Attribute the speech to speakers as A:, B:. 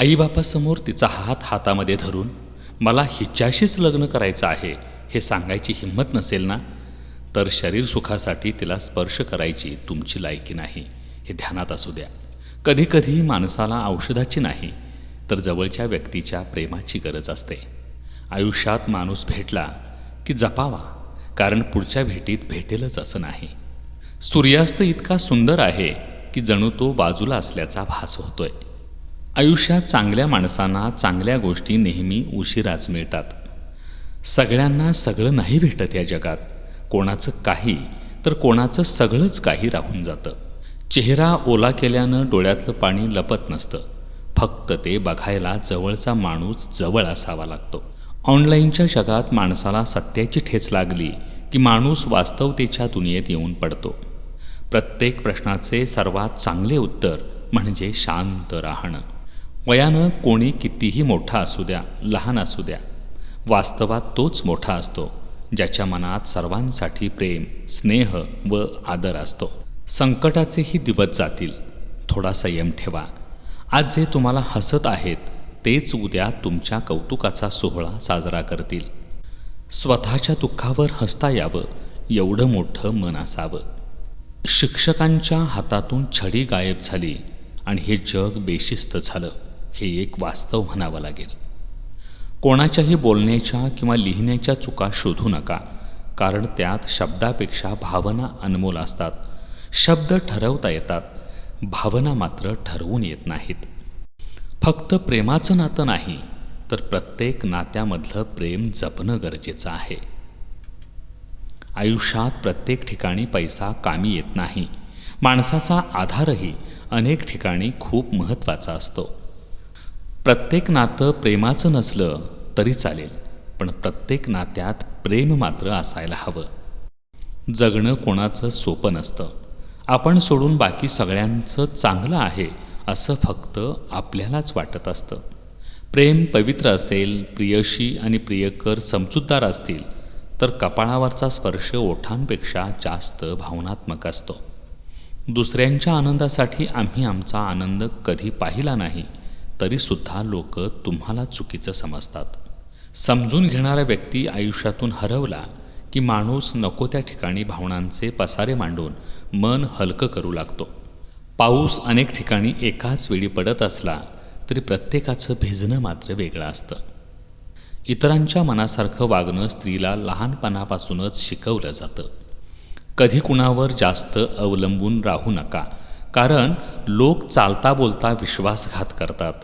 A: आईबापासमोर तिचा हात हातामध्ये धरून मला हिच्याशीच लग्न करायचं आहे हे सांगायची हिंमत नसेल ना? तर शरीर सुखासाठी तिला स्पर्श करायची तुमची लायकी नाही हे ध्यानात असू द्या. कधीकधी माणसाला औषधाची नाही तर जवळच्या व्यक्तीच्या प्रेमाची गरज असते. आयुष्यात माणूस भेटला की जपावा कारण पुढच्या भेटीत भेटेलच असं नाही. सूर्यास्त इतका सुंदर आहे की जणू तो बाजूला असल्याचा भास होतोय. आयुष्यात चांगल्या माणसांना चांगल्या गोष्टी नेहमी उशिराच मिळतात. सगळ्यांना सगळं नाही भेटत या जगात. कोणाचं काही तर कोणाचं सगळंच काही राहून जातं. चेहरा ओला केल्यानं डोळ्यातलं पाणी लपत नसतं. फक्त ते बघायला जवळचा माणूस जवळ असावा लागतो. ऑनलाईनच्या जगात माणसाला सत्याची ठेच लागली की माणूस वास्तवतेच्या दुनियेत येऊन पडतो. प्रत्येक प्रश्नाचे सर्वात चांगले उत्तर म्हणजे शांत राहणं. वयानं कोणी कितीही मोठा असू द्या लहान असू द्या वास्तवात तोच मोठा असतो ज्याच्या मनात सर्वांसाठी प्रेम स्नेह व आदर असतो. संकटाचेही दिवस जातील. थोडा संयम ठेवा. आज जे तुम्हाला हसत आहेत तेच उद्या तुमच्या कौतुकाचा सोहळा साजरा करतील. स्वतःच्या दुःखावर हसता यावं एवढं मोठं मन असावं. शिक्षकांच्या हातातून छडी गायब झाली आणि हे जग बेशिस्त झालं. हे एक वास्तव म्हणावं लागेल. कोणाच्याही बोलण्याच्या किंवा लिहिण्याच्या चुका शोधू नका कारण त्यात शब्दापेक्षा भावना अनमोल असतात. शब्द ठरवता येतात भावना मात्र ठरवून येत नाहीत. फक्त प्रेमाचं नातं नाही तर प्रत्येक नात्यामधलं प्रेम जपणं गरजेचं आहे. आयुष्यात प्रत्येक ठिकाणी पैसा कामी येत नाही. माणसाचा आधारही अनेक ठिकाणी खूप महत्त्वाचा असतो. प्रत्येक नातं प्रेमाचं नसलं तरी चालेल पण प्रत्येक नात्यात प्रेम मात्र असायला हवं. जगणं कोणाचं सोपं नसतं. आपण सोडून बाकी सगळ्यांचं चांगलं आहे असं फक्त आपल्यालाच वाटत असतं. प्रेम पवित्र असेल प्रियशी आणि प्रियकर समजूतदार असतील तर कपाळावरचा स्पर्श ओठांपेक्षा जास्त भावनात्मक असतो. दुसऱ्यांच्या आनंदासाठी आम्ही आमचा आनंद कधी पाहिला नाही तरीसुद्धा लोक तुम्हाला चुकीचं समजतात. समजून घेणारा व्यक्ती आयुष्यातून हरवला की माणूस नको त्या ठिकाणी भावनांचे पसारे मांडून मन हलकं करू लागतो. पाऊस अनेक ठिकाणी एकाच वेळी पडत असला तरी प्रत्येकाचं भिजणं मात्र वेगळं असतं. इतरांच्या मनासारखं वागणं स्त्रीला लहानपणापासूनच शिकवलं जातं. कधी कुणावर जास्त अवलंबून राहू नका कारण लोक चालता बोलता विश्वासघात करतात.